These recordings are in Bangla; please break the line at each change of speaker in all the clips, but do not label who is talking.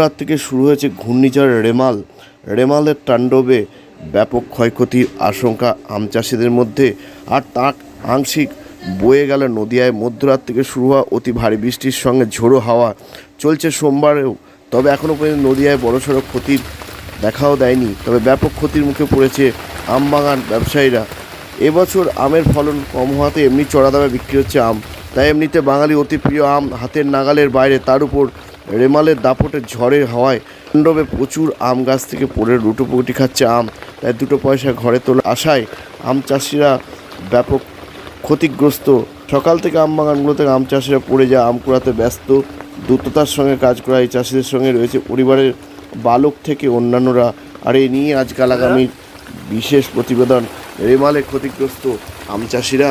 রাত থেকে শুরু হয়েছে ঘূর্ণিঝড় রেমাল। রেমালের তাণ্ডবে ব্যাপক ক্ষয়ক্ষতির আশঙ্কা আম চাষিদের মধ্যে। আর তার আংশিক বয়ে গেল নদিয়ায়। মধ্যরাত থেকে শুরু হওয়া অতি ভারী বৃষ্টির সঙ্গে ঝোড়ো হাওয়া চলছে সোমবারেও। তবে এখনও পর্যন্ত নদিয়ায় বড়সড় ক্ষতির দেখাও দেয়নি। তবে ব্যাপক ক্ষতির মুখে পড়েছে আম বাগান ব্যবসায়ীরা। এবছর আমের ফলন কম হওয়াতে এমনি চড়া দামে বিক্রি হচ্ছে আম। তাই এমনিতে বাঙালি অতি প্রিয় আম হাতের নাগালের বাইরে। তার উপর রেমালের দাপটের ঝড়ের হাওয়ায় মণ্ডপে প্রচুর আম গাছ থেকে পড়ে লুটো পুকুটি খাচ্ছে আম। তাই দুটো পয়সা ঘরে তোলা আশায় আম চাষিরা ব্যাপক ক্ষতিগ্রস্ত। সকাল থেকে আম বাগানগুলো থেকে আম চাষিরা পড়ে যায়, আম কুড়াতে ব্যস্ত। দ্রুততার সঙ্গে কাজ করা এই চাষিদের সঙ্গে রয়েছে পরিবারের বালক থেকে অন্যান্যরা। আর এই নিয়ে আজকাল আগামী বিশেষ প্রতিবেদন। রেমালে ক্ষতিগ্রস্ত আম চাষিরা।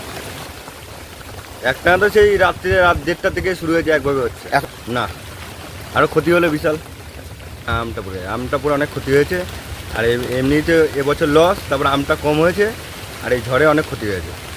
একটা তো সেই রাত্রে রাত দেড়টা থেকে শুরু হয়েছে, একভাবে হচ্ছে। না। আরও ক্ষতি হলো বিশাল। আমটা পুরে আমটা পুরো অনেক ক্ষতি হয়েছে। আর এম- এমনিতে এবছর লস তারপর আমটা কম হয়েছে, আর এই ঝড়ে অনেক ক্ষতি হয়েছে।